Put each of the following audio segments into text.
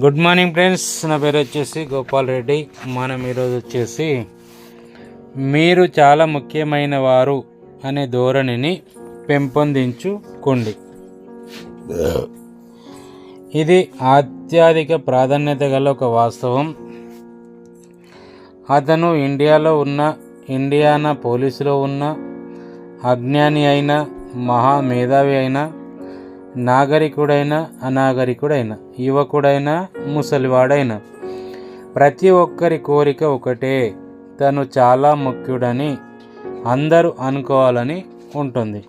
Good morning friends నా పేరు వచ్చేసి గోపాల్ రెడ్డి. మనం ఈరోజు వచ్చేసి మీరు చాలా ముఖ్యమైన వారు అనే ధోరణిని పెంపొందించుకోండి. ఇది అత్యధిక ప్రాధాన్యత గల ఒక వాస్తవం. అతను ఇండియాలో ఉన్న ఇండియానా పోలీసులో ఉన్న అజ్ఞాని అయిన మహా మేధావి అయినా నాగరికుడైన అనాగరికుడైన యువకుడైన ముసలివాడైన. ప్రతి ఒక్కరి కోరిక ఒకటే తను చాలా ముఖ్యుడని అందరూ అనుకోవాలని ఉంటుంది.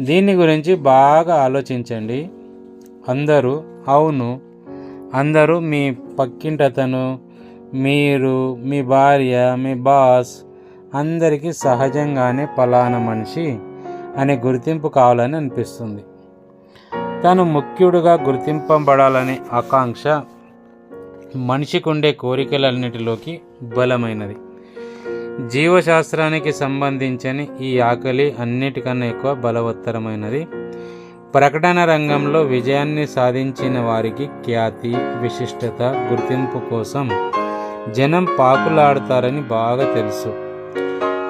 దీని గురించి బాగా ఆలోచించండి. అందరూ అవును అందరూ మీ పక్కింటతను మీరు మీ భార్య మీ బాస్ అందరికీ సహజంగానే పలానా మనిషి అనే గుర్తింపు కావాలని అనిపిస్తుంది. తను ముఖ్యుడుగా గుర్తింపబడాలనే ఆకాంక్ష మనిషికి ఉండే కోరికలన్నిటిలోకి బలమైనది. జీవశాస్త్రానికి సంబంధించని ఈ ఆకలి అన్నిటికన్నా ఎక్కువ బలవత్తరమైనది. ప్రకటన రంగంలో విజయాన్ని సాధించిన వారికి ఖ్యాతి విశిష్టత గుర్తింపు కోసం జనం పాకులాడతారని బాగా తెలుసు.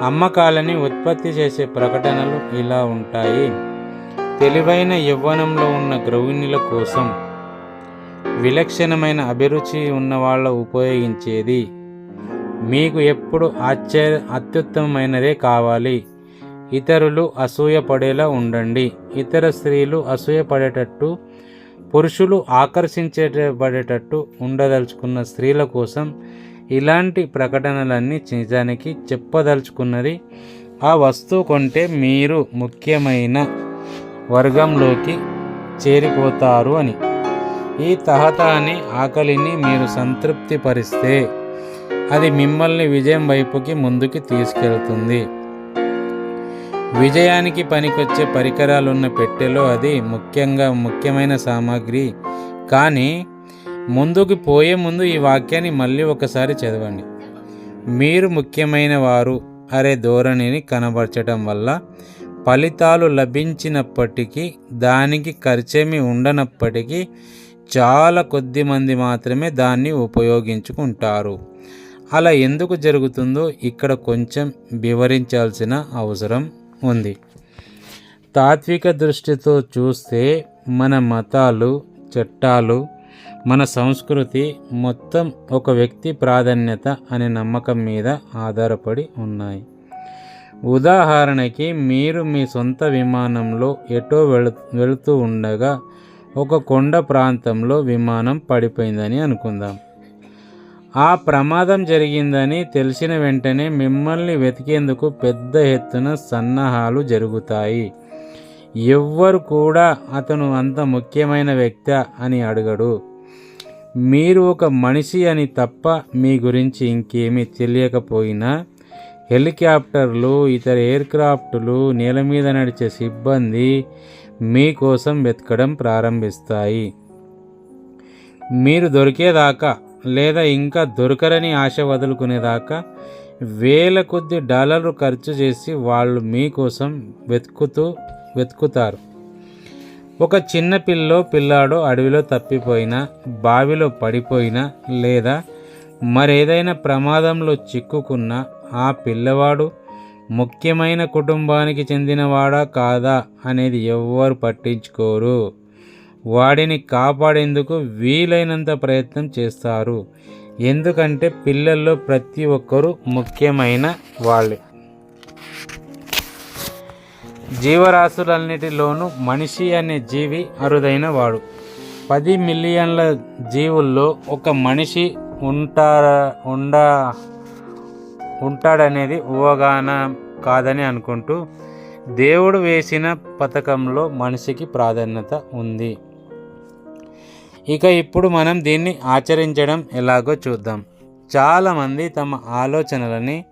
అమ్మకాలని ఉత్పత్తి చేసే ప్రకటనలు ఇలా ఉంటాయి. తెలివైన యవ్వనంలో ఉన్న గృహిణుల కోసం విలక్షణమైన అభిరుచి ఉన్నవాళ్ళ ఉపయోగించేది. మీకు ఎప్పుడు ఆశ్చర్య అత్యుత్తమమైనదే కావాలి. ఇతరులు అసూయపడేలా ఉండండి. ఇతర స్త్రీలు అసూయపడేటట్టు పురుషులు ఆకర్షించబడేటట్టు ఉండదలుచుకున్న స్త్రీల కోసం ఇలాంటి ప్రకటనలన్నీ నిజానికి చెప్పదలుచుకున్నది. ఆ వస్తువు కొంటే మీరు ముఖ్యమైన వర్గంలోకి చేరిపోతారు అని. ఈ తహతాని ఆకలిని మీరు సంతృప్తిపరిస్తే అది మిమ్మల్ని విజయం వైపుకి ముందుకు తీసుకెళ్తుంది. విజయానికి పనికొచ్చే పరికరాలున్న పెట్టెలో అది ముఖ్యంగా ముఖ్యమైన సామాగ్రి. కానీ ముందుకు పోయే ముందు ఈ వాక్యాన్ని మళ్ళీ ఒకసారి చదవండి. మీరు ముఖ్యమైన వారు అరే ధోరణిని కనబరచడం వల్ల ఫలితాలు లభించినప్పటికీ దానికి ఖర్చేమి ఉండనప్పటికీ చాలా కొద్ది మంది మాత్రమే దాన్ని ఉపయోగించుకుంటారు. అలా ఎందుకు జరుగుతుందో ఇక్కడ కొంచెం వివరించాల్సిన అవసరం ఉంది. తాత్విక దృష్టితో చూస్తే మన మతాలు చట్టాలు మన సంస్కృతి మొత్తం ఒక వ్యక్తి ప్రాధాన్యత అనే నమ్మకం మీద ఆధారపడి ఉన్నాయి. ఉదాహరణకి మీరు మీ సొంత విమానంలో ఎటో వెళు వెళుతూ ఉండగా ఒక కొండ ప్రాంతంలో విమానం పడిపోయిందని అనుకుందాం. ఆ ప్రమాదం జరిగిందని తెలిసిన వెంటనే మిమ్మల్ని వెతికేందుకు పెద్ద ఎత్తున సన్నాహాలు జరుగుతాయి. ఎవ్వరు కూడా అతను అంత ముఖ్యమైన వ్యక్తి అని అడగడు. మీరు ఒక మనిషి అని తప్ప మీ గురించి ఇంకేమీ తెలియకపోయినా హెలికాప్టర్లు ఇతర ఎయిర్క్రాఫ్ట్లు నేల మీద నడిచే సిబ్బంది మీకోసం వెతకడం ప్రారంభిస్తాయి. మీరు దొరికేదాకా లేదా ఇంకా దొరకరని ఆశ వదులుకునేదాకా వేల కొద్ది డాలర్లు ఖర్చు చేసి వాళ్ళు మీకోసం వెతుకుతూ వెతుకుతారు. ఒక చిన్న పిల్లో పిల్లాడో అడవిలో తప్పిపోయినా బావిలో పడిపోయినా లేదా మరేదైనా ప్రమాదంలో చిక్కుకున్న ఆ పిల్లవాడు ముఖ్యమైన కుటుంబానికి చెందినవాడా కాదా అనేది ఎవ్వరు పట్టించుకోరు. వాడిని కాపాడేందుకు వీలైనంత ప్రయత్నం చేస్తారు. ఎందుకంటే పిల్లల్లో ప్రతి ఒక్కరూ ముఖ్యమైన వాళ్ళే. జీవరాశులన్నిటిలోనూ మనిషి అనే జీవి అరుదైన వాడు. పది మిలియన్ల జీవుల్లో ఒక మనిషి ఉంటారా ఉండా ఉంటాడనేది ఊహగాన కాదని అనుకుంటూ దేవుడు వేసిన పథకంలో మనిషికి ప్రాధాన్యత ఉంది. ఇక ఇప్పుడు మనం దీన్ని ఆచరించడం ఎలాగో చూద్దాం. చాలామంది తమ ఆలోచనలని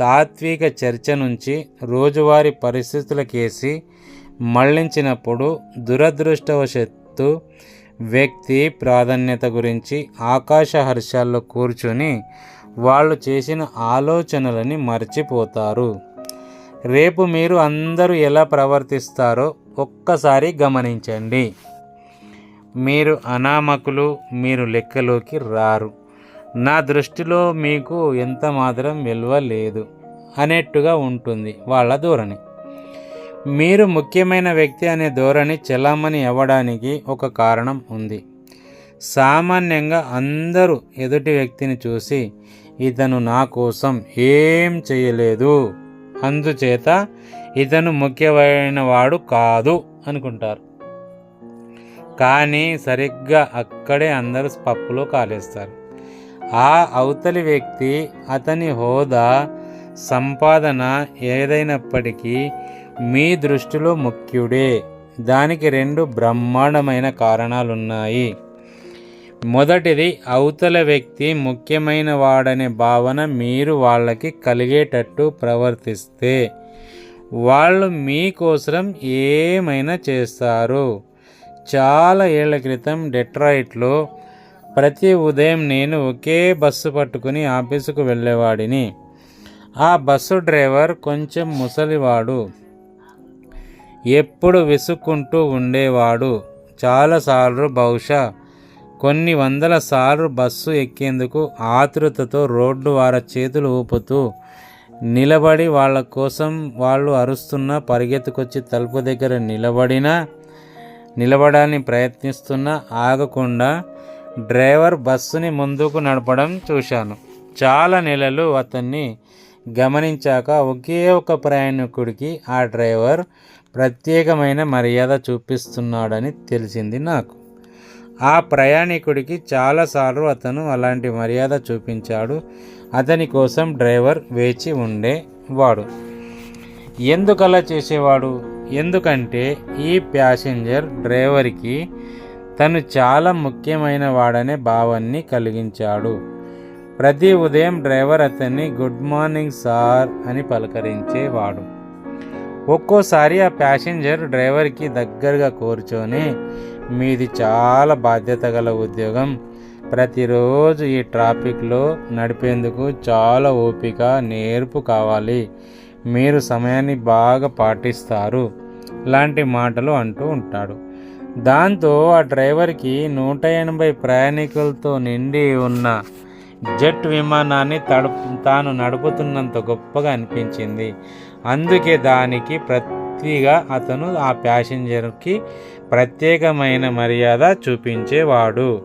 తాత్విక చర్చ నుంచి రోజువారీ పరిస్థితులకేసి మళ్ళించినప్పుడు దురదృష్టవశత్తు వ్యక్తి ప్రాధాన్యత గురించి ఆకాశ హర్షాల్లో కూర్చుని వాళ్ళు చేసిన ఆలోచనలని మర్చిపోతారు. రేపు మీరు అందరూ ఎలా ప్రవర్తిస్తారో ఒక్కసారి గమనించండి. మీరు అనామకులు మీరు లెక్కలోకి రారు. నా దృష్టిలో మీకు ఎంత మాత్రం విలువ లేదు అనేట్టుగా ఉంటుంది వాళ్ళ ధోరణి. మీరు ముఖ్యమైన వ్యక్తి అనే ధోరణి చెలామణి అవ్వడానికి ఒక కారణం ఉంది. సామాన్యంగా అందరూ ఎదుటి వ్యక్తిని చూసి ఇతను నా కోసం ఏం చేయలేదు. అందుచేత ఇతను ముఖ్యమైన వాడు కాదు అనుకుంటారు. కానీ సరిగ్గా అక్కడే అందరూ పప్పులో కాలేస్తారు. ఆ అవతలి వ్యక్తి అతని హోదా సంపాదన ఏదైనప్పటికీ మీ దృష్టిలో ముఖ్యుడే. దానికి రెండు బ్రహ్మాండమైన కారణాలున్నాయి. మొదటిది అవతల వ్యక్తి ముఖ్యమైన వాడనే భావన మీరు వాళ్ళకి కలిగేటట్టు ప్రవర్తిస్తే వాళ్ళు మీకోసం ఏమైనా చేస్తారు. చాలా ఏళ్ళ క్రితం డెట్రాయిట్లో ప్రతి ఉదయం నేను ఒకే బస్సు పట్టుకుని ఆఫీసుకు వెళ్ళేవాడిని. ఆ బస్సు డ్రైవర్ కొంచెం ముసలివాడు. ఎప్పుడు విసుక్కుంటూ ఉండేవాడు. చాలాసార్లు బహుశా కొన్ని వందల సార్లు బస్సు ఎక్కేందుకు ఆతృతతో రోడ్డు వారి చేతులు ఊపుతూ నిలబడి వాళ్ళ కోసం వాళ్ళు అరుస్తున్నా పరిగెత్తుకొచ్చి తలుపు దగ్గర నిలబడినా నిలబడాలని ప్రయత్నిస్తున్నా ఆగకుండా డ్రైవర్ బస్సుని ముందుకు నడపడం చూశాను. చాలా నెలలు అతన్ని గమనించాక ఒకే ఒక ప్రయాణికుడికి ఆ డ్రైవర్ ప్రత్యేకమైన మర్యాద చూపిస్తున్నాడని తెలిసింది నాకు. ఆ ప్రయాణికుడికి చాలాసార్లు అతను అలాంటి మర్యాద చూపించాడు. అతని కోసం డ్రైవర్ వేచి ఉండేవాడు. ఎందుకలా చేసేవాడు? ఎందుకంటే ఈ ప్యాసింజర్ డ్రైవర్కి తను చాలా ముఖ్యమైన వాడనే భావాన్ని కలిగించాడు. ప్రతి ఉదయం డ్రైవర్ అతన్ని గుడ్ మార్నింగ్ సార్ అని పలకరించేవాడు. ఒక్కోసారి ఆ ప్యాసింజర్ డ్రైవర్కి దగ్గరగా కూర్చొని మీది చాలా బాధ్యత గల ఉద్యోగం. ప్రతిరోజు ఈ ట్రాఫిక్లో నడిపేందుకు చాలా ఓపిక నేర్పు కావాలి. మీరు సమయాన్ని బాగా పాటిస్తారు. లాంటి మాటలు అంటూ ఉంటాడు. దాంతో ఆ డ్రైవర్కి నూట ఎనభై ప్రయాణికులతో నిండి ఉన్న జెట్ విమానాన్ని తడుపు తాను నడుపుతున్నంత గొప్పగా అనిపించింది. అందుకే దానికి ప్రతిగా అతను ఆ ప్యాసింజర్కి ప్రత్యేకమైన మర్యాద చూపించేవాడు.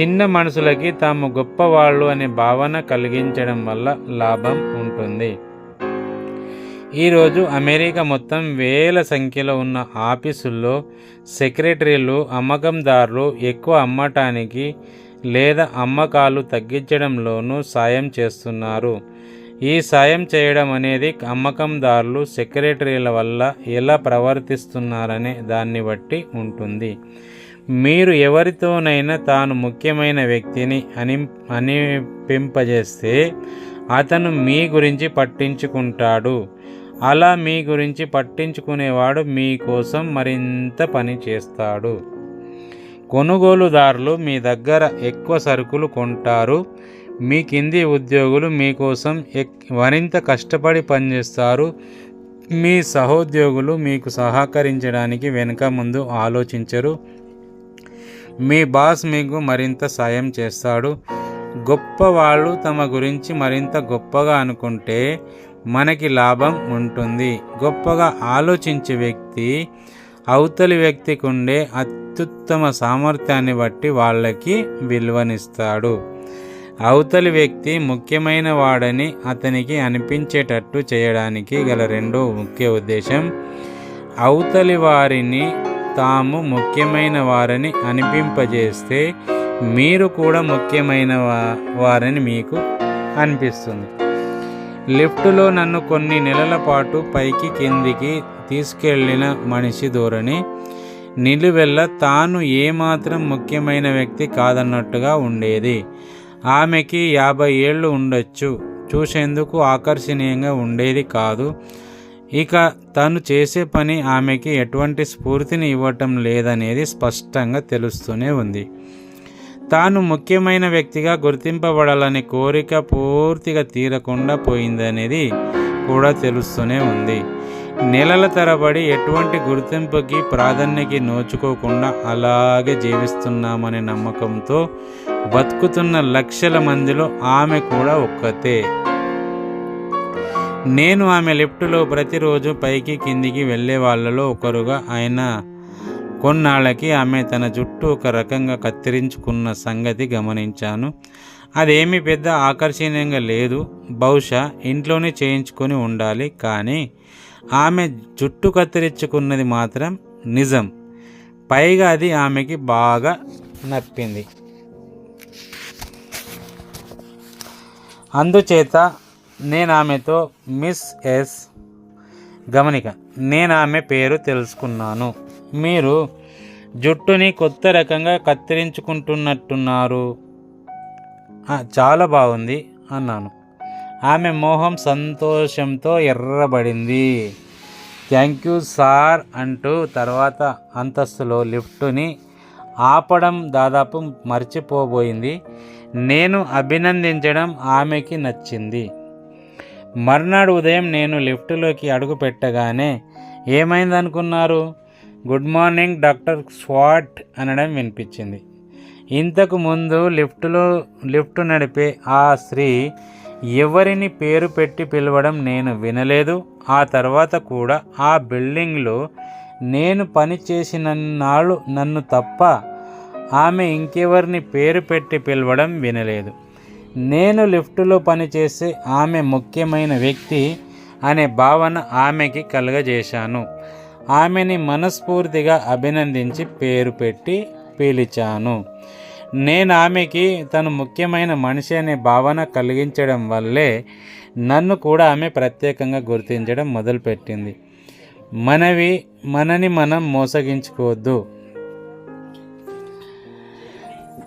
చిన్న మనుషులకి తాము గొప్పవాళ్ళు అనే భావన కలిగించడం వల్ల లాభం ఉంటుంది. ఈరోజు అమెరికా మొత్తం వేల సంఖ్యలో ఉన్న ఆఫీసుల్లో సెక్రటరీలు అమ్మకందారులు ఎక్కువ అమ్మటానికి లేదా అమ్మకాలు తగ్గించడంలోనూ సాయం చేస్తున్నారు. ఈ సాయం చేయడం అనేది అమ్మకందారులు సెక్రటరీల వల్ల ఎలా ప్రవర్తిస్తున్నారనే దాన్ని బట్టి ఉంటుంది. మీరు ఎవరితోనైనా తాను ముఖ్యమైన వ్యక్తిని అని అనిపింపజేస్తే అతను మీ గురించి పట్టించుకుంటాడు. అలా మీ గురించి పట్టించుకునేవాడు మీకోసం మరింత పని చేస్తాడు. కొనుగోలుదారులు మీ దగ్గర ఎక్కువ సరుకులు కొంటారు. మీ కింది ఉద్యోగులు మీకోసం మరింత కష్టపడి పనిచేస్తారు. మీ సహోద్యోగులు మీకు సహకరించడానికి వెనుక ముందు ఆలోచించరు. మీ బాస్ మీకు మరింత సాయం చేస్తాడు. గొప్ప వాళ్ళు తమ గురించి మరింత గొప్పగా అనుకుంటే మనకి లాభం ఉంటుంది. గొప్పగా ఆలోచించే వ్యక్తి అవతలి వ్యక్తికి ఉండే అత్యుత్తమ సామర్థ్యాన్ని బట్టి వాళ్ళకి విలువనిస్తాడు. అవతలి వ్యక్తి ముఖ్యమైన వాడని అతనికి అనిపించేటట్టు చేయడానికి గల రెండో ముఖ్య ఉద్దేశం అవతలి వారిని తాము ముఖ్యమైన వారని అనిపింపజేస్తే మీరు కూడా ముఖ్యమైన వారని మీకు అనిపిస్తుంది. లిఫ్టులో నన్ను కొన్ని నెలల పాటు పైకి కిందికి తీసుకెళ్ళిన మనిషి ధోరణి నిలువెల్ల తాను ఏమాత్రం ముఖ్యమైన వ్యక్తి కాదన్నట్టుగా ఉండేది. ఆమెకి యాభై ఏళ్ళు ఉండొచ్చు. చూసేందుకు ఆకర్షణీయంగా ఉండేది కాదు. ఇక తను చేసే పని ఆమెకి ఎటువంటి స్ఫూర్తిని ఇవ్వటం లేదనేది స్పష్టంగా తెలుస్తూనే ఉంది. తాను ముఖ్యమైన వ్యక్తిగా గుర్తింపబడాలనే కోరిక పూర్తిగా తీరకుండా పోయిందనేది కూడా తెలుస్తూనే ఉంది. నెలల తరబడి ఎటువంటి గుర్తింపుకి ప్రాధాన్యకి నోచుకోకుండా అలాగే జీవిస్తున్నామనే నమ్మకంతో బతుకుతున్న లక్షల మందిలో ఆమె కూడా ఒక్కతే. నేను ఆమె లిఫ్టులో ప్రతిరోజు పైకి కిందికి వెళ్ళే వాళ్ళలో ఒకరుగా ఆయన కొన్నాళ్ళకి ఆమె తన జుట్టు ఒక రకంగా కత్తిరించుకున్న సంగతి గమనించాను. అదేమీ పెద్ద ఆకర్షణీయంగా లేదు. బహుశా ఇంట్లోనే చేయించుకొని ఉండాలి కానీ ఆమె జుట్టు కత్తిరించుకున్నది మాత్రం నిజం. పైగా అది ఆమెకి బాగా నప్పింది. అందుచేత నేను ఆమెతో మిస్ ఎస్. గమనిక నేను ఆమె పేరు తెలుసుకున్నాను. మీరు జుట్టుని కొత్త రకంగా కత్తిరించుకుంటున్నట్టున్నారు. చాలా బాగుంది అన్నాను. ఆమె మోహం సంతోషంతో ఎర్రబడింది. థ్యాంక్ యూ సార్ అంటూ తర్వాత అంతస్తులో లిఫ్టుని ఆపడం దాదాపు మర్చిపోబోయింది. నేను అభినందించడం ఆమెకి నచ్చింది. మర్నాడు ఉదయం నేను లిఫ్టులోకి అడుగు పెట్టగానే ఏమైందనుకున్నారు? గుడ్ మార్నింగ్ డాక్టర్ స్వాట్ అనడం వినిపించింది. ఇంతకు ముందు లిఫ్టులో లిఫ్ట్ నడిపే ఆ స్త్రీ ఎవరిని పేరు పెట్టి పిలవడం నేను వినలేదు. ఆ తర్వాత కూడా ఆ బిల్డింగ్లో నేను పని చేసినన్నాళ్ళు నన్ను తప్ప ఆమె ఇంకెవరిని పేరు పెట్టి పిలవడం వినలేదు. నేను లిఫ్టులో పనిచేసే ఆమె ముఖ్యమైన వ్యక్తి అనే భావన ఆమెకి కలుగజేశాను. ఆమెని మనస్ఫూర్తిగా అభినందించి పేరు పెట్టి పిలిచాను. నేను ఆమెకి తను ముఖ్యమైన మనిషి అనే భావన కలిగించడం వల్లే నన్ను కూడా ఆమె ప్రత్యేకంగా గుర్తించడం మొదలుపెట్టింది. మనవి మనని మనం మోసగించుకోవద్దు.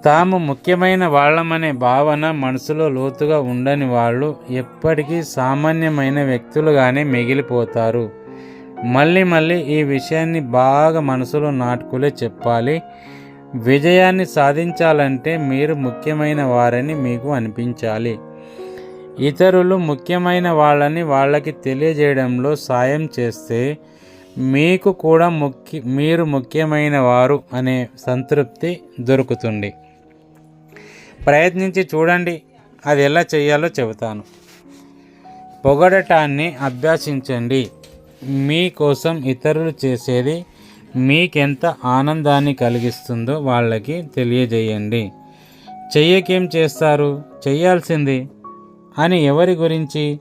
తాము ముఖ్యమైన వాళ్ళమనే భావన మనసులో లోతుగా ఉండని వాళ్ళు ఎప్పటికీ సామాన్యమైన వ్యక్తులుగానే మిగిలిపోతారు. మళ్ళీ మళ్ళీ ఈ విషయాన్ని బాగా మనసులో నాటుకులే చెప్పాలి. విజయాన్ని సాధించాలంటే మీరు ముఖ్యమైన వారని మీకు అనిపించాలి. ఇతరులు ముఖ్యమైన వాళ్ళని వాళ్ళకి తెలియజేయడంలో సాయం చేస్తే మీకు కూడా ముఖ్య మీరు ముఖ్యమైన వారు అనే సంతృప్తి దొరుకుతుంది. ప్రయత్నించి చూడండి అది ఎలా చేయాలో చెబుతాను. పొగడటాన్ని అభ్యాసించండి. మీకోసం ఇతరులు చేసేది మీకెంత ఆనందాన్ని కలిగిస్తుందో వాళ్ళకి తెలియజేయండి. చెయ్యకేం చేస్తారు? చేయాల్సింది అని ఎవరి గురించి?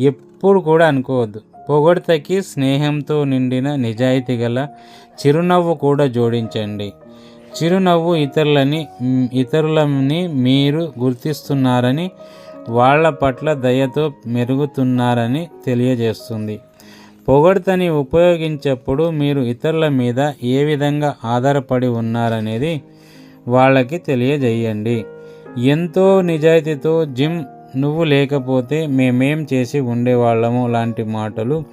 ఎప్పుడు కూడా అనుకోవద్దు. పొగడతకి స్నేహంతో నిండిన నిజాయితీ గల చిరునవ్వు కూడా జోడించండి. చిరునవ్వు ఇతరులని ఇతరులని మీరు గుర్తిస్తున్నారని వాళ్ళ పట్ల దయతో మెరుగుతున్నారని తెలియజేస్తుంది. పొగడ్తని ఉపయోగించేప్పుడు మీరు ఇతరుల మీద ఏ విధంగా ఆధారపడి ఉన్నారనేది వాళ్ళకి తెలియజేయండి. ఎంతో నిజాయితీతో జిమ్ నువ్వు లేకపోతే మేమేం చేసి ఉండేవాళ్ళము లాంటి మాటలు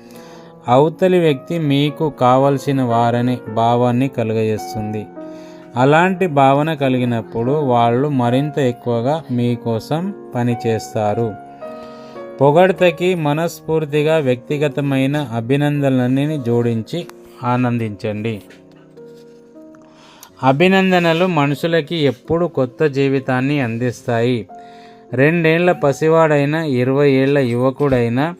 అవతలి వ్యక్తి మీకు కావలసిన వారనే భావాన్ని కలుగజేస్తుంది. అలాంటి భావన కలిగినప్పుడు వాళ్ళు మరింత ఎక్కువగా మీకోసం పనిచేస్తారు. పొగడ్తకి మనస్ఫూర్తిగా వ్యక్తిగతమైన అభినందనలని జోడించి ఆనందించండి. అభినందనలు మనుషులకి ఎప్పుడు కొత్త జీవితాన్ని అందిస్తాయి. రెండేళ్ళ పసివాడైన ఇరవై ఏళ్ళ యువకుడైనా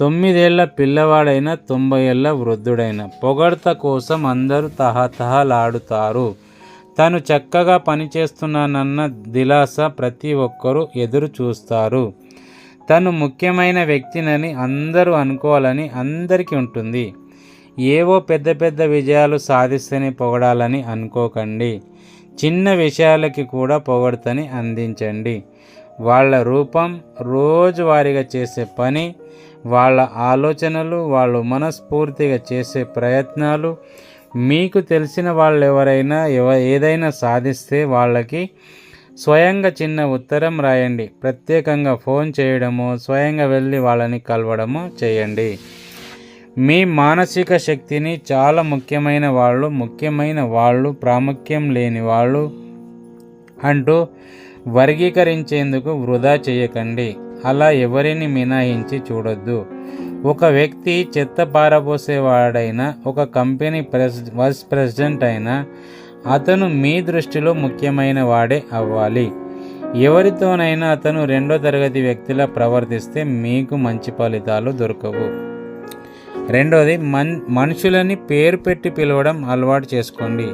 తొమ్మిదేళ్ళ పిల్లవాడైన తొంభై ఏళ్ళ వృద్ధుడైన పొగడ్త కోసం అందరూ తహతహలాడుతారు. తను చక్కగా పనిచేస్తున్నానన్న దిలాస ప్రతి ఒక్కరూ ఎదురు చూస్తారు. తను ముఖ్యమైన వ్యక్తినని అందరూ అనుకోవాలని అందరికీ ఉంటుంది. ఏవో పెద్ద పెద్ద విజయాలు సాధిస్తేనే పొగడాలని అనుకోకండి. చిన్న విషయాలకి కూడా పొగడతని అందించండి. వాళ్ళ రూపం రోజువారీగా చేసే పని వాళ్ళ ఆలోచనలు వాళ్ళు మనస్ఫూర్తిగా చేసే ప్రయత్నాలు మీకు తెలిసిన వాళ్ళు ఎవరైనా ఎవ ఏదైనా సాధిస్తే వాళ్ళకి స్వయంగా చిన్న ఉత్తరం రాయండి. ప్రత్యేకంగా ఫోన్ చేయడము స్వయంగా వెళ్ళి వాళ్ళని కలవడము చేయండి. మీ మానసిక శక్తిని చాలా ముఖ్యమైన వాళ్ళు ముఖ్యమైన వాళ్ళు ప్రాముఖ్యం లేని వాళ్ళు అంటూ వర్గీకరించేందుకు వృధా చేయకండి. అలా ఎవరిని మినహాయించి చూడొద్దు. ఒక వ్యక్తి చెత్త పారబోసేవాడైనా ఒక కంపెనీ ప్రెస్ వైస్ ప్రెసిడెంట్ అయినా అతను మీ దృష్టిలో ముఖ్యమైన వాడే అవ్వాలి. ఎవరితోనైనా అతను రెండో తరగతి వ్యక్తిలా ప్రవర్తిస్తే మీకు మంచి ఫలితాలు దొరకవు. రెండోది మన్ మనుషులని పేరు పెట్టి పిలవడం అలవాటు చేసుకోండి.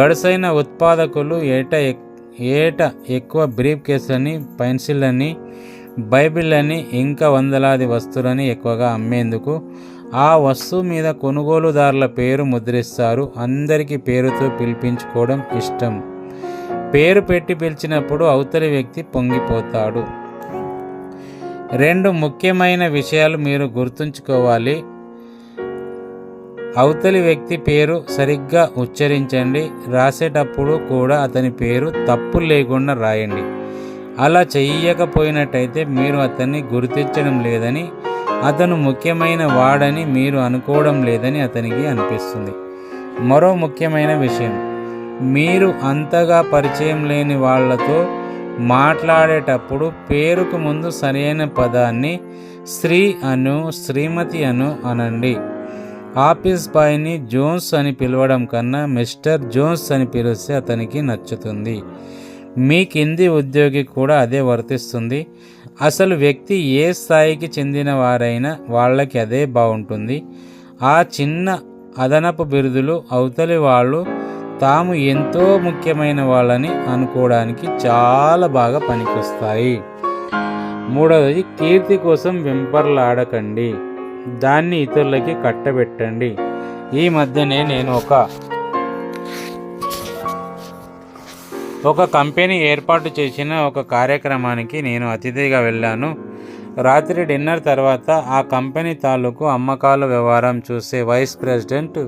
గడుసైన ఉత్పాదకులు ఏట ఎక్- ఏట ఎక్కువ బ్రీఫ్ కేసులని పెన్సిళ్ళని బైబిళ్ళని ఇంకా వందలాది వస్తువులని ఎక్కువగా అమ్మేందుకు? ఆ వస్తువు మీద కొనుగోలుదారుల పేరు ముద్రిస్తారు. అందరికీ పేరుతో పిలిపించుకోవడం ఇష్టం. పేరు పెట్టి పిలిచినప్పుడు అవతలి వ్యక్తి పొంగిపోతాడు. రెండు ముఖ్యమైన విషయాలు మీరు గుర్తుంచుకోవాలి. అవతలి వ్యక్తి పేరు సరిగ్గా ఉచ్చరించండి. రాసేటప్పుడు కూడా అతని పేరు తప్పు లేకుండా రాయండి. అలా చెయ్యకపోయినట్టయితే మీరు అతన్ని గుర్తించడం లేదని అతను ముఖ్యమైన వాడని మీరు అనుకోవడం లేదని అతనికి అనిపిస్తుంది. మరో ముఖ్యమైన విషయం మీరు అంతగా పరిచయం లేని వాళ్ళతో మాట్లాడేటప్పుడు పేరుకు ముందు సరైన పదాన్ని స్త్రీ అను శ్రీమతి అను అనండి. ఆఫీస్ బాయ్ని జోన్స్ అని పిలవడం కన్నా మిస్టర్ జోన్స్ అని పిలిస్తే అతనికి నచ్చుతుంది. మీ కింది ఉద్యోగి కూడా అదే వర్తిస్తుంది. అసలు వ్యక్తి ఏ స్థాయికి చెందిన వారైనా వాళ్ళకి అదే బాగుంటుంది. ఆ చిన్న అదనపు బిరుదులు అవతలి వాళ్ళు తాము ఎంతో ముఖ్యమైన వాళ్ళని అనుకోవడానికి చాలా బాగా పనికొస్తాయి. మూడవది కీర్తి కోసం వెంపర్లాడకండి. దాన్ని ఇతరులకి కట్టబెట్టండి. ఈ మధ్యనే నేను ఒక ఒక కంపెనీ ఏర్పాటు చేసిన ఒక కార్యక్రమానికి నేను అతిథిగా వెళ్ళాను. రాత్రి డిన్నర్ తర్వాత ఆ కంపెనీ తాలూకు అమ్మకాల వ్యవహారం చూసే వైస్ ప్రెసిడెంట్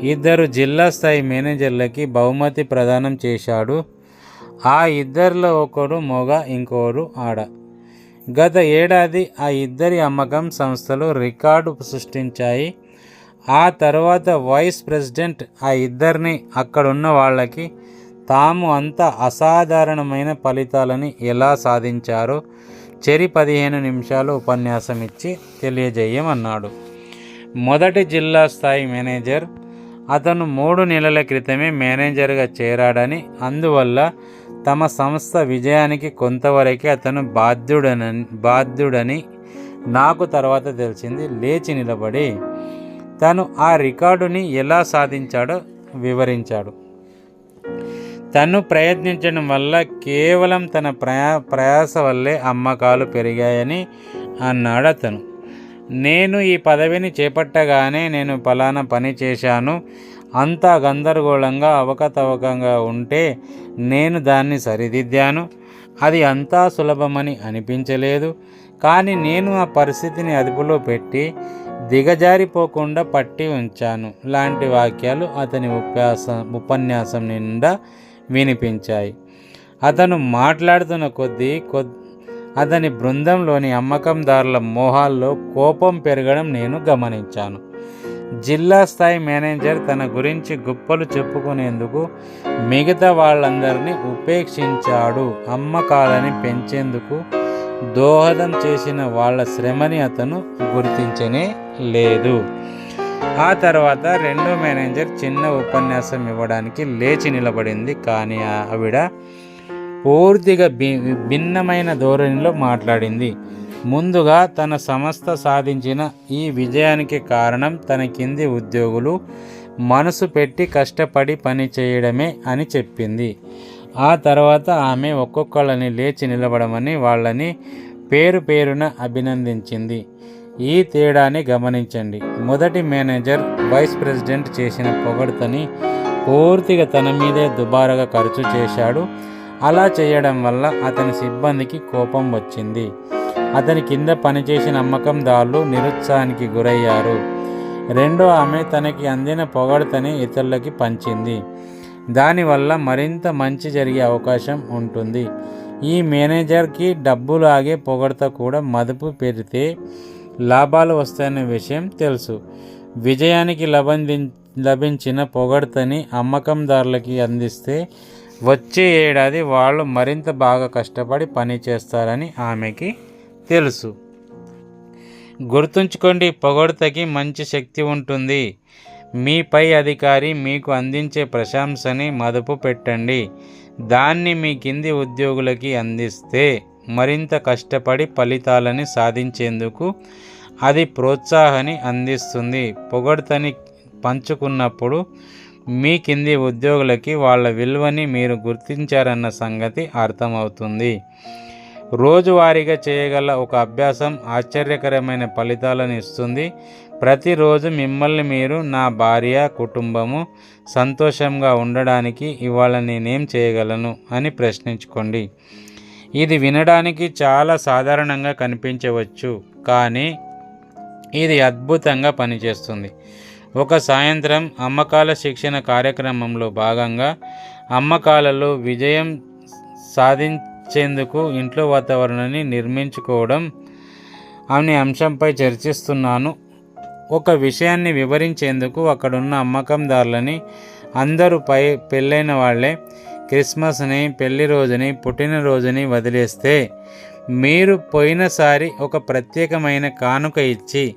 ఇద్దరు జిల్లా స్థాయి మేనేజర్లకి బహుమతి ప్రదానం చేశాడు. ఆ ఇద్దరిలో ఒకడు మొగ ఇంకోరు ఆడ. గత ఏడాది ఆ ఇద్దరి అమ్మకం సంస్థలు రికార్డు సృష్టించాయి. ఆ తర్వాత వైస్ ప్రెసిడెంట్ ఆ ఇద్దరిని అక్కడున్న వాళ్ళకి తాము అంత అసాధారణమైన ఫలితాలని ఎలా సాధించారో చెరి పదిహేను నిమిషాలు ఉపన్యాసం ఇచ్చి తెలియజేయమన్నాడు. మొదటి జిల్లా స్థాయి మేనేజర్ అతను మూడు నెలల క్రితమే మేనేజర్గా చేరాడని అందువల్ల తమ సంస్థ విజయానికి కొంతవరకే అతను బాధ్యుడనని బాధ్యుడని నాకు తర్వాత తెలిసింది. లేచి నిలబడి తను ఆ రికార్డుని ఎలా సాధించాడో వివరించాడు. తను ప్రయత్నించడం వల్ల కేవలం తన ప్రయా ప్రయాస వల్లే అమ్మకాలు పెరిగాయని అన్నాడు అతను. నేను ఈ పదవిని చేపట్టగానే నేను ఫలానా పని చేశాను. అంతా గందరగోళంగా అవకతవకంగా ఉంటే నేను దాన్ని సరిదిద్దాను. అది అంతా సులభమని అనిపించలేదు. కానీ నేను ఆ పరిస్థితిని అదుపులో పెట్టి దిగజారిపోకుండా పట్టి ఉంచాను. లాంటి వాక్యాలు అతని ఉపన్యాస ఉపన్యాసం నిండా వినిపించాయి. అతను మాట్లాడుతున్న కొద్దీ కొద్ అతని బృందంలోని అమ్మకందారుల మోహాల్లో కోపం పెరగడం నేను గమనించాను. జిల్లా స్థాయి మేనేజర్ తన గురించి గొప్పలు చెప్పుకునేందుకు మిగతా వాళ్ళందరినీ ఉపేక్షించాడు. అమ్మకాలని పెంచేందుకు దోహదం చేసిన వాళ్ళ శ్రమని అతను గుర్తించనే లేదు. ఆ తర్వాత రెండో మేనేజర్ చిన్న ఉపన్యాసం ఇవ్వడానికి లేచి నిలబడింది. కానీ ఆవిడ పూర్తిగా బి భిన్నమైన ధోరణిలో మాట్లాడింది. ముందుగా తన సంస్థ సాధించిన ఈ విజయానికి కారణం తన కింది ఉద్యోగులు మనసు పెట్టి కష్టపడి పని చేయడమే అని చెప్పింది. ఆ తర్వాత ఆమె ఒక్కొక్కళ్ళని లేచి నిలబడమని వాళ్ళని పేరు పేరున అభినందించింది. ఈ తేడాని గమనించండి. మొదటి మేనేజర్ వైస్ ప్రెసిడెంట్ చేసిన పొగడ్తని పూర్తిగా తన మీదే దుబారాగా ఖర్చు చేశాడు. అలా చేయడం వల్ల అతని సిబ్బందికి కోపం వచ్చింది. అతని కింద పనిచేసిన అమ్మకందారులు నిరుత్సాహానికి గురయ్యారు. రెండో ఆమె తనకి అందిన పొగడ్తని ఇతరులకి పంచింది. దానివల్ల మరింత మంచి జరిగే అవకాశం ఉంటుంది. ఈ మేనేజర్కి డబ్బులాగే పొగడత కూడా మదుపు పెడితే లాభాలు వస్తాయనే విషయం తెలుసు. విజయానికి లభంది లభించిన పొగడ్తని అమ్మకందారులకి అందిస్తే వచ్చే ఏడాది వాళ్ళు మరింత బాగా కష్టపడి పని చేస్తారని ఆమెకి తెలుసు. గుర్తుంచుకోండి పొగడ్తకి మంచి శక్తి ఉంటుంది. మీ పై అధికారి మీకు అందించే ప్రశంసని మదుపు పెట్టండి. దాన్ని మీ కింది ఉద్యోగులకి అందిస్తే మరింత కష్టపడి ఫలితాలని సాధించేందుకు అది ప్రోత్సాహాన్ని అందిస్తుంది. పొగడ్తని పంచుకున్నప్పుడు మీ కింది ఉద్యోగులకి వాళ్ళ విలువని మీరు గుర్తించారన్న సంగతి అర్థమవుతుంది. రోజువారీగా చేయగల ఒక అభ్యాసం ఆశ్చర్యకరమైన ఫలితాలను ఇస్తుంది. ప్రతిరోజు మిమ్మల్ని మీరు నా భార్య కుటుంబము సంతోషంగా ఉండడానికి ఇవాళ నేనేం చేయగలను అని ప్రశ్నించుకోండి. ఇది వినడానికి చాలా సాధారణంగా కనిపించవచ్చు కానీ ఇది అద్భుతంగా పనిచేస్తుంది. ఒక సాయంత్రం అమ్మకాల శిక్షణ కార్యక్రమంలో భాగంగా అమ్మకాలలో విజయం సాధించేందుకు ఇంట్లో వాతావరణాన్ని నిర్మించుకోవడం అనే అంశంపై చర్చిస్తున్నాను. ఒక విషయాన్ని వివరించేందుకు అక్కడున్న అమ్మకందారులని అందరూ పై పెళ్ళైన వాళ్ళే క్రిస్మస్ని పెళ్ళి రోజుని పుట్టినరోజుని వదిలేస్తే మీరు పోయినసారి ఒక ప్రత్యేకమైన కానుక ఇచ్చి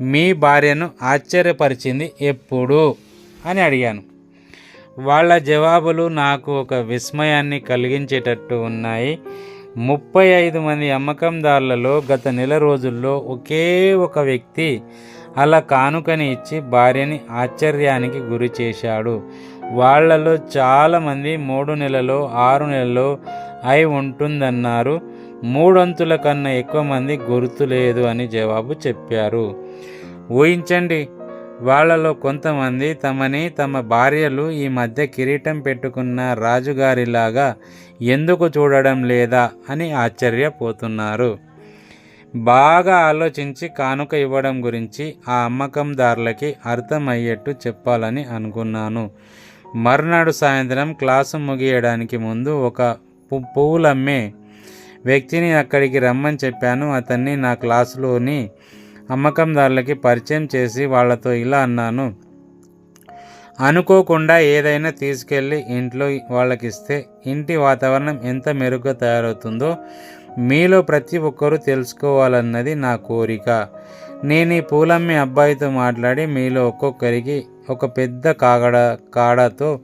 మీ భార్యను ఆశ్చర్యపరిచింది ఎప్పుడు? అని అడిగాను. వాళ్ళ జవాబులు నాకు ఒక విస్మయాన్ని కలిగించేటట్టు ఉన్నాయి. ముప్పై ఐదు మంది అమ్మకందారులలో గత నెల రోజుల్లో ఒకే ఒక వ్యక్తి అలా కానుకని ఇచ్చి భార్యని ఆశ్చర్యానికి గురి చేశాడు. వాళ్ళలో చాలామంది మూడు నెలలో ఆరు నెలలో అయి ఉంటుందన్నారు. మూడొంతుల కన్నా ఎక్కువ మంది గుర్తులేదు అని జవాబు చెప్పారు. ఊహించండి వాళ్ళలో కొంతమంది తమని తమ భార్యలు ఈ మధ్య కిరీటం పెట్టుకున్న రాజుగారిలాగా ఎందుకు చూడడం లేదా అని ఆశ్చర్యపోతున్నారు. బాగా ఆలోచించి కానుక ఇవ్వడం గురించి ఆ అమ్మకందారులకి అర్థమయ్యేట్టు చెప్పాలని అనుకున్నాను. మర్నాడు సాయంత్రం క్లాసు ముగియడానికి ముందు ఒక పువ్వులమ్మే వ్యక్తిని అక్కడికి రమ్మని చెప్పాను. అతన్ని నా క్లాసులోని అమ్మకందారులకి పరిచయం చేసి వాళ్ళతో ఇలా అన్నాను. అనుకోకుండా ఏదైనా తీసుకెళ్ళి ఇంట్లో వాళ్ళకిస్తే ఇంటి వాతావరణం ఎంత మెరుగ్గా తయారవుతుందో మీలో ప్రతి ఒక్కరూ తెలుసుకోవాలన్నది నా కోరిక. నేను ఈ పూలమ్మి అబ్బాయితో మాట్లాడి మీలో ఒక్కొక్కరికి ఒక పెద్ద కాగడ కాడతో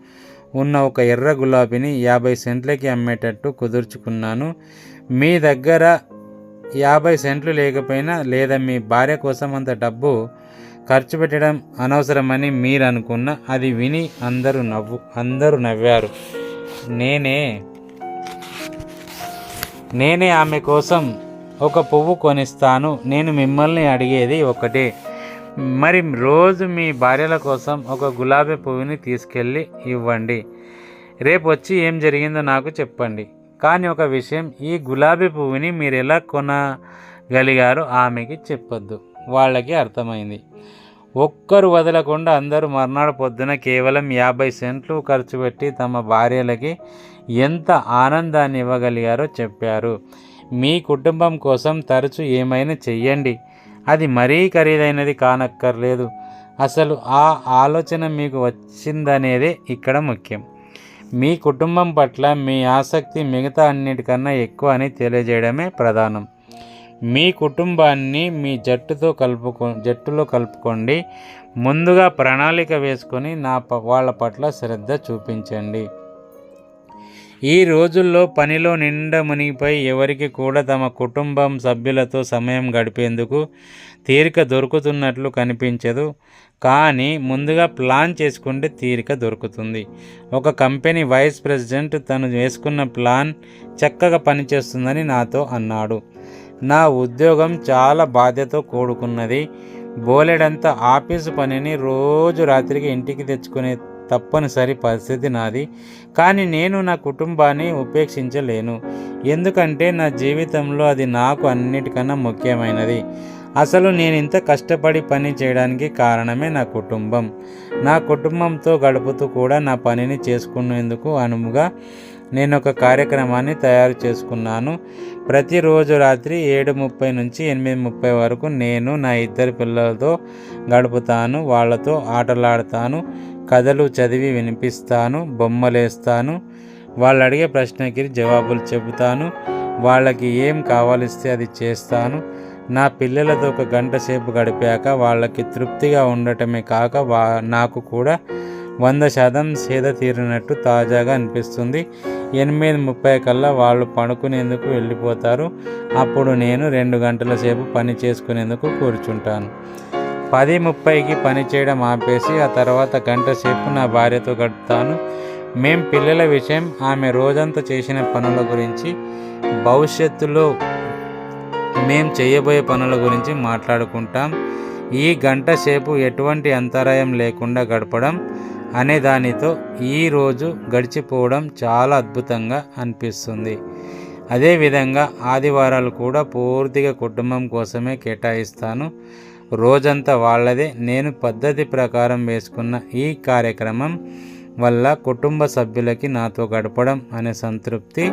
ఉన్న ఒక ఎర్ర గులాబీని యాభై సెంట్లకి అమ్మేటట్టు కుదుర్చుకున్నాను. మీ దగ్గర యాభై సెంట్లు లేకపోయినా లేదా మీ భార్య కోసం అంత డబ్బు ఖర్చు పెట్టడం అనవసరమని మీరు అనుకున్న అది విని అందరూ నవ్వు అందరూ నవ్వారు. నేనే నేనే ఆమె కోసం ఒక పువ్వు కొనిస్తాను. నేను మిమ్మల్ని అడిగేది ఒకటే. మరి రోజు మీ భార్యల కోసం ఒక గులాబీ పువ్వుని తీసుకెళ్ళి ఇవ్వండి. రేపు వచ్చి ఏం జరిగిందో నాకు చెప్పండి. కానీ ఒక విషయం ఈ గులాబీ పువ్వుని మీరు ఎలా కొనగలిగారో ఆమెకి చెప్పొద్దు. వాళ్ళకి అర్థమైంది. ఒక్కరు వదలకుండా అందరూ మర్నాడు పొద్దున కేవలం యాభై సెంట్లు ఖర్చు పెట్టి తమ భార్యలకి ఎంత ఆనందాన్ని ఇవ్వగలిగారో చెప్పారు. మీ కుటుంబం కోసం తరచు ఏమైనా చెయ్యండి. అది మరీ ఖరీదైనది కానక్కర్లేదు. అసలు ఆ ఆలోచన మీకు వచ్చిందనేదే ఇక్కడ ముఖ్యం. మీ కుటుంబం పట్ల మీ ఆసక్తి మిగతా అన్నిటికన్నా ఎక్కువ అని తెలియజేయడమే ప్రధానం. మీ కుటుంబాన్ని మీ జట్టుతో కలుపుకో జట్టులో కలుపుకోండి. ముందుగా ప్రణాళిక వేసుకొని నా వాళ్ళ పట్ల శ్రద్ధ చూపించండి. ఈ రోజుల్లో పనిలో నిండా మునిగిపోయి ఎవరికి కూడా తమ కుటుంబం సభ్యులతో సమయం గడిపేందుకు తీరిక దొరుకుతున్నట్లు కనిపించదు. కానీ ముందుగా ప్లాన్ చేసుకుంటే తీరిక దొరుకుతుంది. ఒక కంపెనీ వైస్ ప్రెసిడెంట్ తను వేసుకున్న ప్లాన్ చక్కగా పనిచేస్తుందని నాతో అన్నాడు. నా ఉద్యోగం చాలా బాధ్యత కూడుకున్నది బోలెడంత ఆఫీసు పనిని రోజు రాత్రికి ఇంటికి తెచ్చుకునే తప్పనిసరి పరిస్థితి నాది. కానీ నేను నా కుటుంబాన్ని ఉపేక్షించలేను. ఎందుకంటే నా జీవితంలో అది నాకు అన్నిటికన్నా ముఖ్యమైనది. అసలు నేను ఇంత కష్టపడి పని చేయడానికి కారణమే నా కుటుంబం. నా కుటుంబంతో గడుపుతూ కూడా నా పనిని చేసుకునేందుకు అనువుగా నేను ఒక కార్యక్రమాన్ని తయారు చేసుకున్నాను. ప్రతిరోజు రాత్రి ఏడు ముప్పై నుంచి ఎనిమిది ముప్పై వరకు నేను నా ఇద్దరు పిల్లలతో గడుపుతాను వాళ్ళతో ఆటలాడతాను. కథలు చదివి వినిపిస్తాను బొమ్మలేస్తాను. వాళ్ళు అడిగే ప్రశ్నకి జవాబులు చెబుతాను. వాళ్ళకి ఏం కావాలిస్తే అది చేస్తాను. నా పిల్లలతో ఒక గంట సేపు గడిపాక వాళ్ళకి తృప్తిగా ఉండటమే కాక వా నాకు కూడా వంద శాతం సేద తీరినట్టు తాజాగా అనిపిస్తుంది. ఎనిమిది ముప్పై కల్లా వాళ్ళు పడుకునేందుకు వెళ్ళిపోతారు. అప్పుడు నేను రెండు గంటల సేపు పని చేసుకునేందుకు కూర్చుంటాను. పది ముప్పైకి పని చేయడం ఆపేసి ఆ తర్వాత గంట సేపు నా భార్యతో గడుపుతాను. మేం పిల్లల విషయం ఆమె రోజంతా చేసిన పనుల గురించి భవిష్యత్తులో మేం చేయబోయే పనుల గురించి మాట్లాడుకుంటాం. ఈ గంట సేపు ఎటువంటి అంతరాయం లేకుండా గడపడం అనే దానితో ఈ రోజు గడిచిపోవడం చాలా అద్భుతంగా అనిపిస్తుంది. అదేవిధంగా ఆదివారాలు కూడా పూర్తిగా కుటుంబం కోసమే కేటాయిస్తాను. రోజంతా వాళ్ళదే. నేను పద్ధతి ప్రకారం వేసుకున్న ఈ కార్యక్రమం వల్ల కుటుంబ సభ్యులకి నాతో గడపడం అనే సంతృప్తి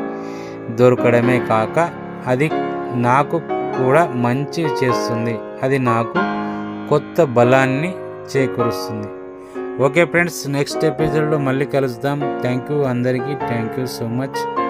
దొరకడమే కాక అది నాకు కూడా మంచి చేస్తుంది. అది నాకు కొత్త బలాన్ని చేకూరుస్తుంది. ఓకే ఫ్రెండ్స్ నెక్స్ట్ ఎపిసోడ్లో మళ్ళీ కలుద్దాం. థ్యాంక్ యూ అందరికీ. Thank you so much.